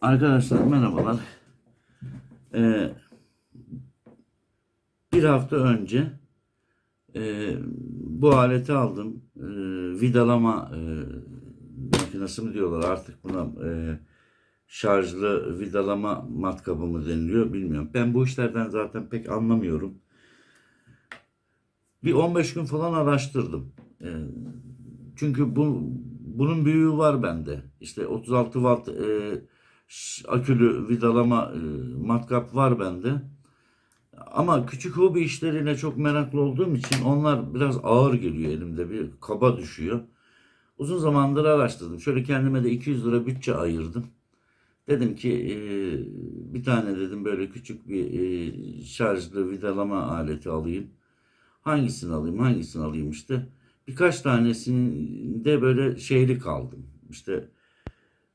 Arkadaşlar merhabalar. Ee, bir hafta önce e, bu aleti aldım. Ee, vidalama e, makinesi mi diyorlar artık buna e, şarjlı vidalama matkabı mı deniliyor bilmiyorum. Ben bu işlerden zaten pek anlamıyorum. Bir 15 gün falan araştırdım. Ee, çünkü bu bunun büyüğü var bende. İşte 36 watt e, akülü vidalama e, matkap var bende. Ama küçük hobi işlerine çok meraklı olduğum için onlar biraz ağır geliyor elimde. Bir kaba düşüyor. Uzun zamandır araştırdım. Şöyle kendime de 200 lira bütçe ayırdım. Dedim ki e, bir tane dedim böyle küçük bir e, şarjlı vidalama aleti alayım. Hangisini alayım, hangisini alayım işte. Birkaç tanesinde böyle şeyli kaldım. İşte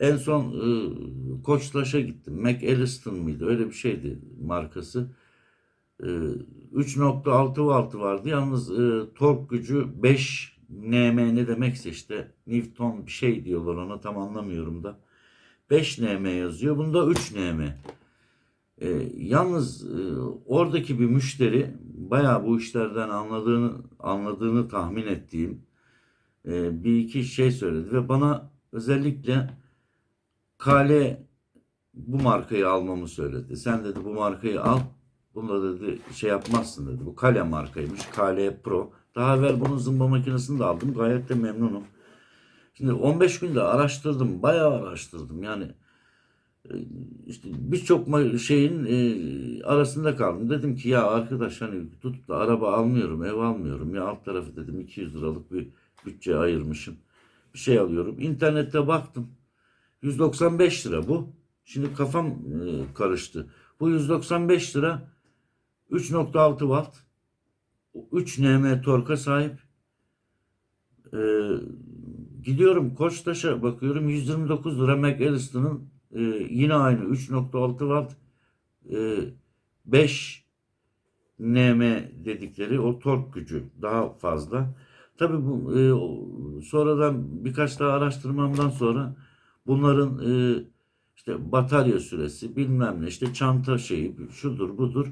en son e, Koçtaş'a gittim. McAllister mıydı? Öyle bir şeydi markası. E, 3.6 watt vardı. Yalnız e, tork gücü 5 Nm ne demekse işte Newton bir şey diyorlar ona tam anlamıyorum da. 5 Nm yazıyor. Bunda 3 Nm. E, yalnız e, oradaki bir müşteri bayağı bu işlerden anladığını anladığını tahmin ettiğim e, bir iki şey söyledi ve bana özellikle Kale bu markayı almamı söyledi. Sen dedi bu markayı al. Bunda dedi şey yapmazsın dedi. Bu Kale markaymış. Kale Pro. Daha evvel bunun zımba makinesini de aldım. Gayet de memnunum. Şimdi 15 günde araştırdım. Bayağı araştırdım. Yani e, işte birçok şeyin e, arasında kaldım. Dedim ki ya arkadaş hani tutup da araba almıyorum, ev almıyorum. Ya alt tarafı dedim 200 liralık bir bütçe ayırmışım. Bir şey alıyorum. İnternette baktım. 195 lira bu. Şimdi kafam e, karıştı. Bu 195 lira 3.6 watt 3 Nm torka sahip. E, gidiyorum Koçtaş'a bakıyorum 129 lira McAllister'ın e, yine aynı 3.6 watt e, 5 Nm dedikleri o tork gücü daha fazla. Tabii bu e, sonradan birkaç daha araştırmamdan sonra bunların e, işte batarya süresi bilmem ne işte çanta şeyi şudur budur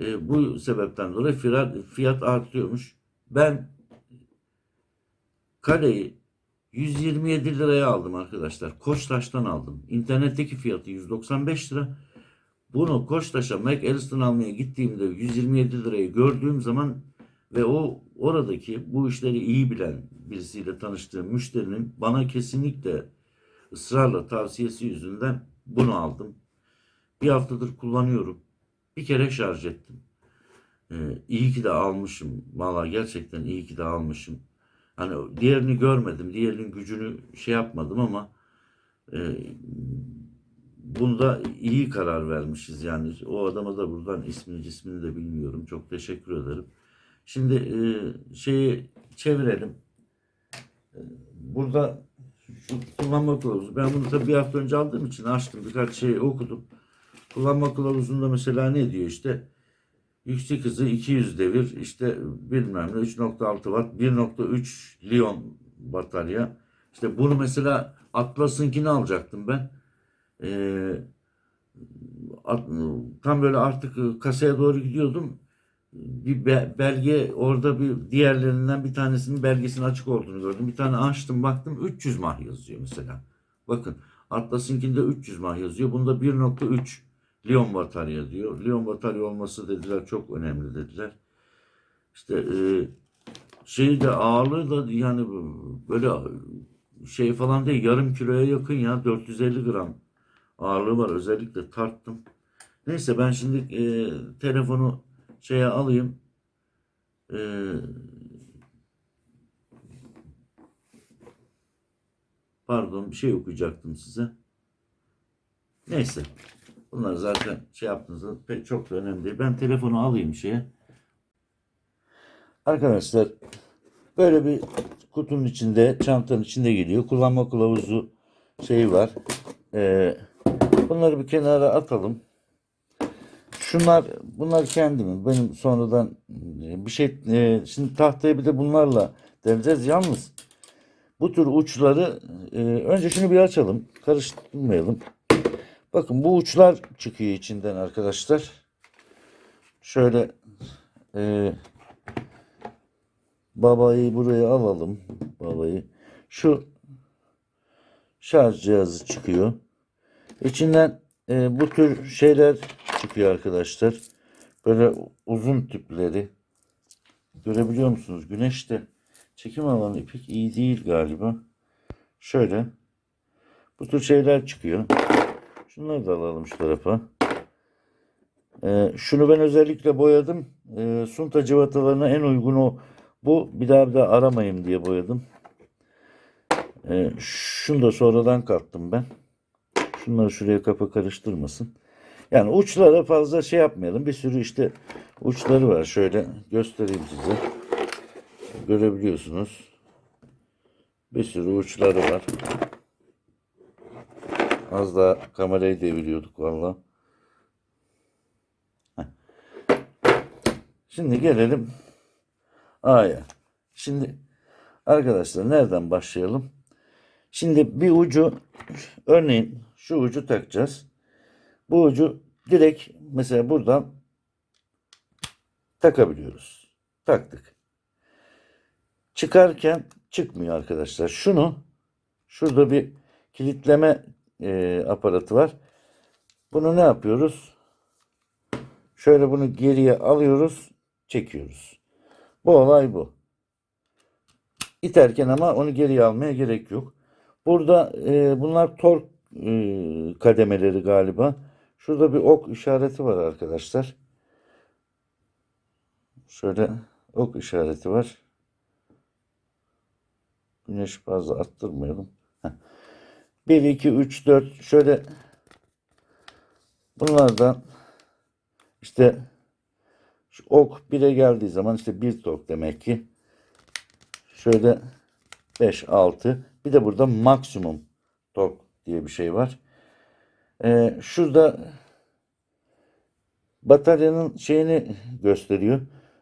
E, bu sebepten dolayı fiyat, fiyat artıyormuş. Ben kaleyi 127 liraya aldım arkadaşlar. Koçtaş'tan aldım. İnternetteki fiyatı 195 lira. Bunu Koçtaş'a McAllister'ın almaya gittiğimde 127 lirayı gördüğüm zaman ve o oradaki bu işleri iyi bilen birisiyle tanıştığım müşterinin bana kesinlikle ısrarla tavsiyesi yüzünden bunu aldım. Bir haftadır kullanıyorum. Bir kere şarj ettim. Ee, iyi ki de almışım. Valla gerçekten iyi ki de almışım. Hani diğerini görmedim. Diğerinin gücünü şey yapmadım ama e, bunda iyi karar vermişiz yani. O adama da buradan ismini cismini de bilmiyorum. Çok teşekkür ederim. Şimdi e, şeyi çevirelim. E, Burada kullanma kılavuzu. Ben bunu tabii bir hafta önce aldığım için açtım. Birkaç şey okudum. Kullanma kılavuzunda mesela ne diyor işte yüksek hızı 200 devir işte bilmem ne 3.6 watt 1.3 Lion batarya. İşte bunu mesela Atlas'ınkini alacaktım ben. Ee, at- tam böyle artık kasaya doğru gidiyordum. Bir be- belge orada bir diğerlerinden bir tanesinin belgesinin açık olduğunu gördüm. Bir tane açtım baktım 300 mah yazıyor mesela. Bakın Atlas'ınkinde 300 mah yazıyor. Bunda 1.3 Lion batarya diyor. Lion batarya olması dediler çok önemli dediler. İşte e, şeyi de ağırlığı da yani böyle şey falan değil yarım kiloya yakın ya 450 gram ağırlığı var özellikle tarttım. Neyse ben şimdi e, telefonu şeye alayım. E, pardon bir şey okuyacaktım size. Neyse. Bunlar zaten şey yaptığınızda pek çok da önemli değil. Ben telefonu alayım şeye. Arkadaşlar böyle bir kutunun içinde, çantanın içinde geliyor. Kullanma kılavuzu şeyi var. Ee, bunları bir kenara atalım. Şunlar, bunlar kendimin. Benim sonradan e, bir şey, e, şimdi tahtaya bir de bunlarla deleceğiz. Yalnız bu tür uçları e, önce şunu bir açalım. Karıştırmayalım. Bakın bu uçlar çıkıyor içinden arkadaşlar. Şöyle e, babayı buraya alalım. Babayı. Şu şarj cihazı çıkıyor. İçinden e, bu tür şeyler çıkıyor arkadaşlar. Böyle uzun tüpleri. Görebiliyor musunuz? Güneşte çekim alanı pek iyi değil galiba. Şöyle. Bu tür şeyler çıkıyor. Şunları da alalım şu tarafa. Ee, şunu ben özellikle boyadım. Ee, sunta cıvatalarına en uygun o. Bu bir daha bir daha aramayayım diye boyadım. Ee, şunu da sonradan kattım ben. Şunları şuraya kafa karıştırmasın. Yani uçlara fazla şey yapmayalım. Bir sürü işte uçları var. Şöyle göstereyim size. Görebiliyorsunuz. Bir sürü uçları var. Az daha kamerayı deviriyorduk valla. Şimdi gelelim A'ya. Şimdi arkadaşlar nereden başlayalım? Şimdi bir ucu örneğin şu ucu takacağız. Bu ucu direkt mesela buradan takabiliyoruz. Taktık. Çıkarken çıkmıyor arkadaşlar. Şunu şurada bir kilitleme e, aparatı var. Bunu ne yapıyoruz? Şöyle bunu geriye alıyoruz, çekiyoruz. Bu olay bu. İterken ama onu geriye almaya gerek yok. Burada e, bunlar tork e, kademeleri galiba. Şurada bir ok işareti var arkadaşlar. Şöyle ok işareti var. Güneş fazla attırmayalım. Heh. 1, 2, 3, 4 şöyle bunlardan işte şu ok 1'e geldiği zaman işte bir tork demek ki. Şöyle 5, 6 bir de burada maksimum tork diye bir şey var. Ee, şurada bataryanın şeyini gösteriyor.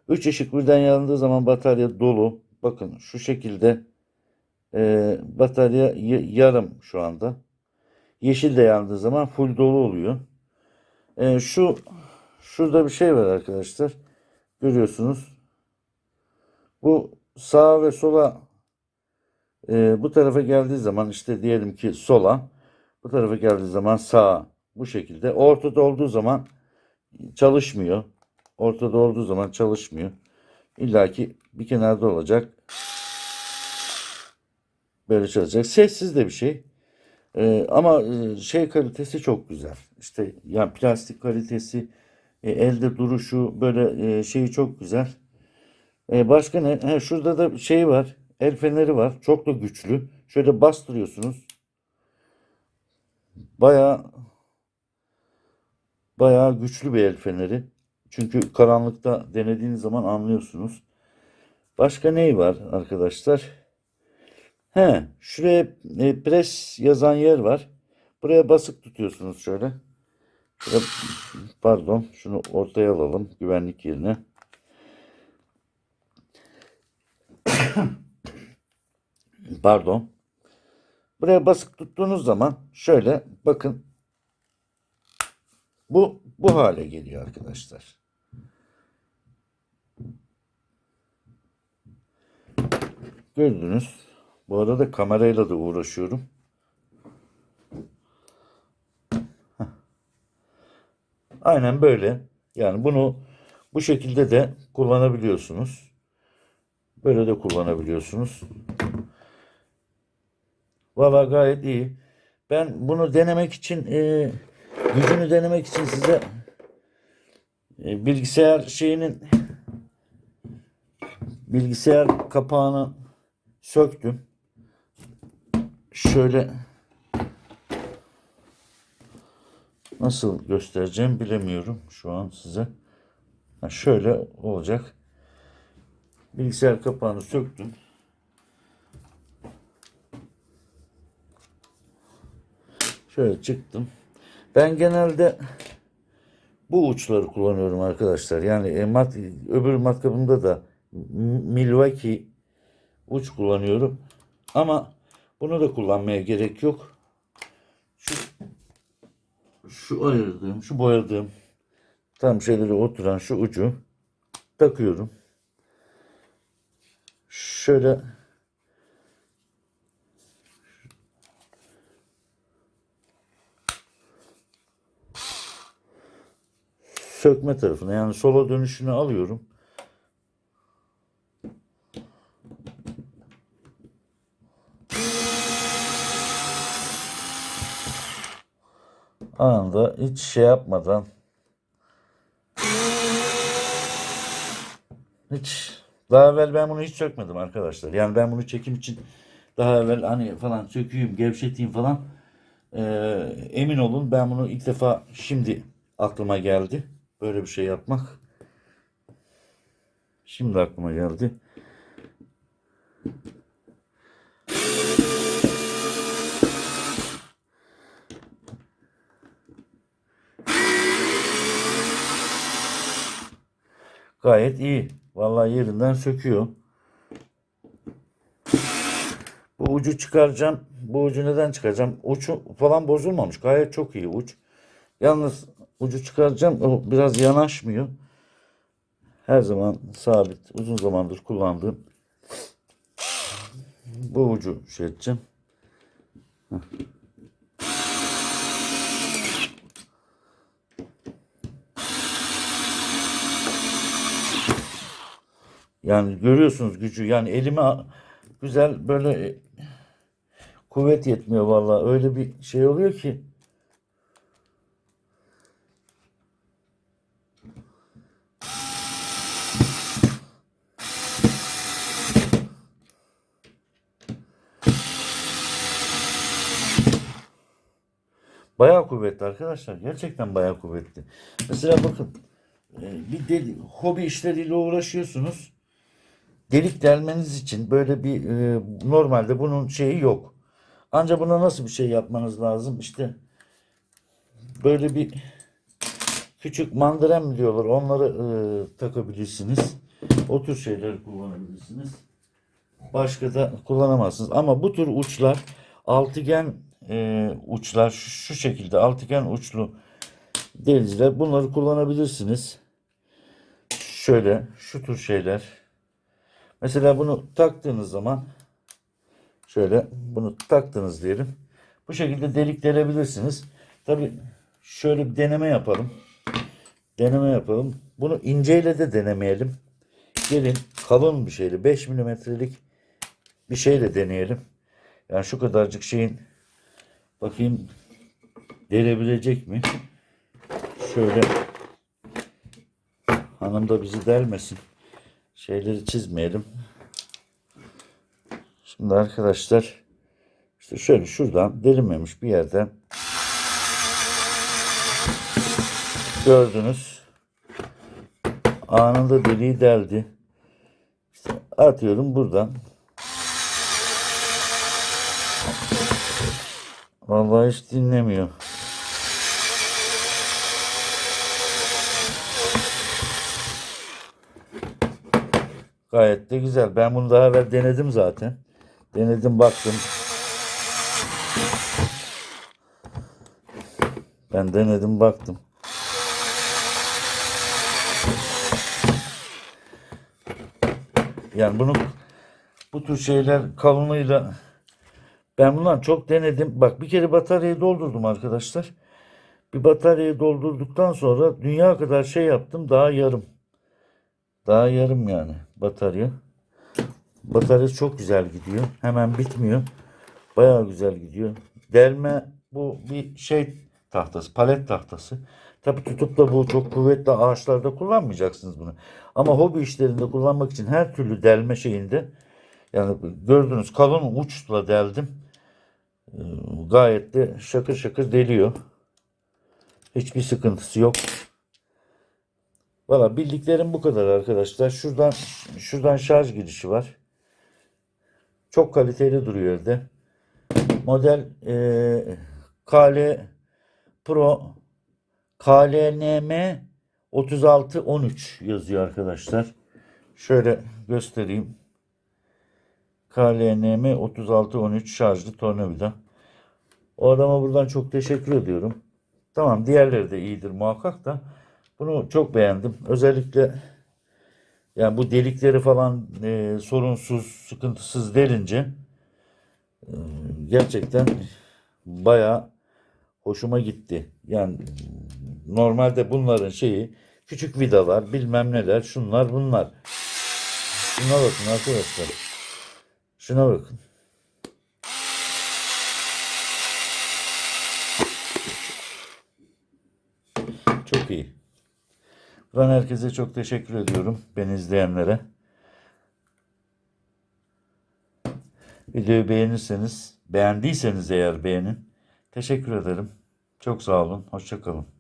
3 ışık birden yandığı zaman batarya dolu. Bakın şu şekilde e, batarya yarım şu anda. Yeşil de yandığı zaman full dolu oluyor. E, şu şurada bir şey var arkadaşlar. Görüyorsunuz. Bu sağa ve sola e, bu tarafa geldiği zaman işte diyelim ki sola bu tarafa geldiği zaman sağa bu şekilde. Ortada olduğu zaman çalışmıyor. Ortada olduğu zaman çalışmıyor. İlla ki bir kenarda olacak. Böyle çalışacak. Sessiz de bir şey. Ee, ama e, şey kalitesi çok güzel. İşte yani plastik kalitesi, e, elde duruşu böyle e, şeyi çok güzel. E, başka ne? He, şurada da şey var. El feneri var. Çok da güçlü. Şöyle bastırıyorsunuz. Bayağı bayağı güçlü bir el feneri. Çünkü karanlıkta denediğiniz zaman anlıyorsunuz. Başka ney var arkadaşlar? He, şuraya e, pres yazan yer var. Buraya basık tutuyorsunuz. Şöyle, pardon, şunu ortaya alalım güvenlik yerine. Pardon. Buraya basık tuttuğunuz zaman şöyle bakın. Bu bu hale geliyor arkadaşlar. Gördünüz. Bu arada kamerayla da uğraşıyorum. Aynen böyle. Yani bunu bu şekilde de kullanabiliyorsunuz. Böyle de kullanabiliyorsunuz. Valla gayet iyi. Ben bunu denemek için e, gücünü denemek için size e, bilgisayar şeyinin bilgisayar kapağını söktüm. Şöyle nasıl göstereceğim bilemiyorum şu an size. Ha, şöyle olacak. Bilgisayar kapağını söktüm. Şöyle çıktım. Ben genelde bu uçları kullanıyorum arkadaşlar. Yani e, mat, öbür matkabımda da Milwaukee uç kullanıyorum. Ama bunu da kullanmaya gerek yok. Şu, şu ayırdığım, şu boyadığım tam şeyleri oturan şu ucu takıyorum. Şöyle sökme tarafına yani sola dönüşünü alıyorum. Anında hiç şey yapmadan hiç daha evvel ben bunu hiç sökmedim arkadaşlar. Yani ben bunu çekim için daha evvel hani falan sökeyim, gevşeteyim falan Ee, emin olun ben bunu ilk defa şimdi aklıma geldi. Böyle bir şey yapmak. Şimdi aklıma geldi. Gayet iyi. Vallahi yerinden söküyor. Bu ucu çıkaracağım. Bu ucu neden çıkaracağım? Ucu falan bozulmamış. Gayet çok iyi uç. Yalnız ucu çıkaracağım. O biraz yanaşmıyor. Her zaman sabit. Uzun zamandır kullandığım. Bu ucu şey edeceğim. Yani görüyorsunuz gücü. Yani elime güzel böyle kuvvet yetmiyor vallahi. Öyle bir şey oluyor ki. Bayağı kuvvetli arkadaşlar. Gerçekten bayağı kuvvetli. Mesela bakın e, bir deli, hobi işleriyle uğraşıyorsunuz. Delik delmeniz için böyle bir e, normalde bunun şeyi yok. Ancak buna nasıl bir şey yapmanız lazım? İşte böyle bir küçük mandrem diyorlar. Onları e, takabilirsiniz. O tür şeyleri kullanabilirsiniz. Başka da kullanamazsınız. Ama bu tür uçlar altıgen e, uçlar şu, şu şekilde altıgen uçlu deliciler bunları kullanabilirsiniz. Şöyle şu tür şeyler. Mesela bunu taktığınız zaman şöyle bunu taktınız diyelim. Bu şekilde delik delebilirsiniz. Tabi şöyle bir deneme yapalım. Deneme yapalım. Bunu inceyle de denemeyelim. Gelin kalın bir şeyle 5 milimetrelik bir şeyle deneyelim. Yani şu kadarcık şeyin bakayım delebilecek mi? Şöyle hanım da bizi delmesin. Şeyleri çizmeyelim. Şimdi arkadaşlar işte şöyle şuradan delinmemiş bir yerden gördünüz. Anında deliği deldi. İşte atıyorum buradan. Vallahi hiç dinlemiyor. Gayet de güzel. Ben bunu daha evvel denedim zaten. Denedim baktım. Ben denedim baktım. Yani bunu bu tür şeyler kalınlığıyla ben bundan çok denedim. Bak bir kere bataryayı doldurdum arkadaşlar. Bir bataryayı doldurduktan sonra dünya kadar şey yaptım. Daha yarım. Daha yarım yani batarya. Batarya çok güzel gidiyor. Hemen bitmiyor. Bayağı güzel gidiyor. Delme bu bir şey tahtası, palet tahtası. Tabi tutup da bu çok kuvvetli ağaçlarda kullanmayacaksınız bunu. Ama hobi işlerinde kullanmak için her türlü delme şeyinde yani gördünüz kalın uçla deldim. Gayet de şakır şakır deliyor. Hiçbir sıkıntısı yok. Valla bildiklerim bu kadar arkadaşlar. Şuradan şuradan şarj girişi var. Çok kaliteli duruyor evde. Model e, KL Pro KLNM 3613 yazıyor arkadaşlar. Şöyle göstereyim. KLNM 3613 şarjlı tornavida. O adama buradan çok teşekkür ediyorum. Tamam diğerleri de iyidir muhakkak da bunu çok beğendim. Özellikle yani bu delikleri falan e, sorunsuz, sıkıntısız delince e, gerçekten bayağı hoşuma gitti. Yani normalde bunların şeyi küçük vidalar, bilmem neler, şunlar bunlar. Şuna bakın arkadaşlar. Şuna bakın. Çok iyi. Ben herkese çok teşekkür ediyorum. Beni izleyenlere. Videoyu beğenirseniz, beğendiyseniz eğer beğenin. Teşekkür ederim. Çok sağ olun. Hoşça kalın.